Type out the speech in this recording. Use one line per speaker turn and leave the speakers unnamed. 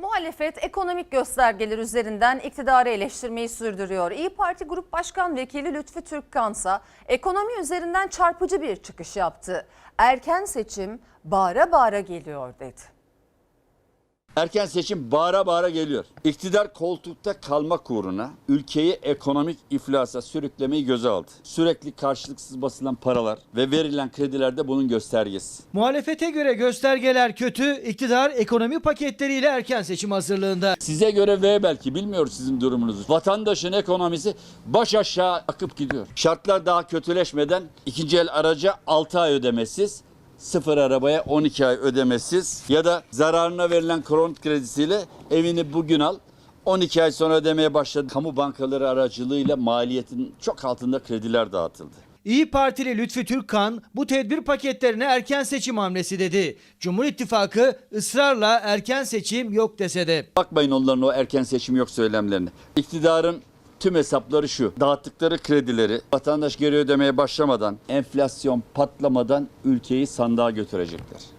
Muhalefet ekonomik göstergeler üzerinden iktidarı eleştirmeyi sürdürüyor. İyi Parti Grup Başkan Vekili Lütfü Türkkansa ekonomi üzerinden çarpıcı bir çıkış yaptı. Erken seçim bağıra bağıra geliyor dedi.
Erken seçim bağıra bağıra geliyor. İktidar koltukta kalmak uğruna ülkeyi ekonomik iflasa sürüklemeyi göze aldı. Sürekli karşılıksız basılan paralar ve verilen krediler de bunun göstergesi.
Muhalefete göre göstergeler kötü, iktidar ekonomi paketleriyle erken seçim hazırlığında.
Size göre ve belki bilmiyoruz sizin durumunuzu. Vatandaşın ekonomisi baş aşağı akıp gidiyor. Şartlar daha kötüleşmeden ikinci el araca 6 ay ödemesiz, sıfır arabaya 12 ay ödemesiz ya da zararına verilen kront kredisiyle evini bugün al 12 ay sonra ödemeye başladı. Kamu bankaları aracılığıyla maliyetin çok altında krediler dağıtıldı.
İyi Partili Lütfü Türkkan bu tedbir paketlerine erken seçim hamlesi dedi. Cumhur İttifakı ısrarla erken seçim yok dese de.
Bakmayın onların o erken seçim yok söylemlerine. İktidarın tüm hesapları şu. Dağıttıkları kredileri vatandaş geri ödemeye başlamadan, enflasyon patlamadan ülkeyi sandığa götürecekler.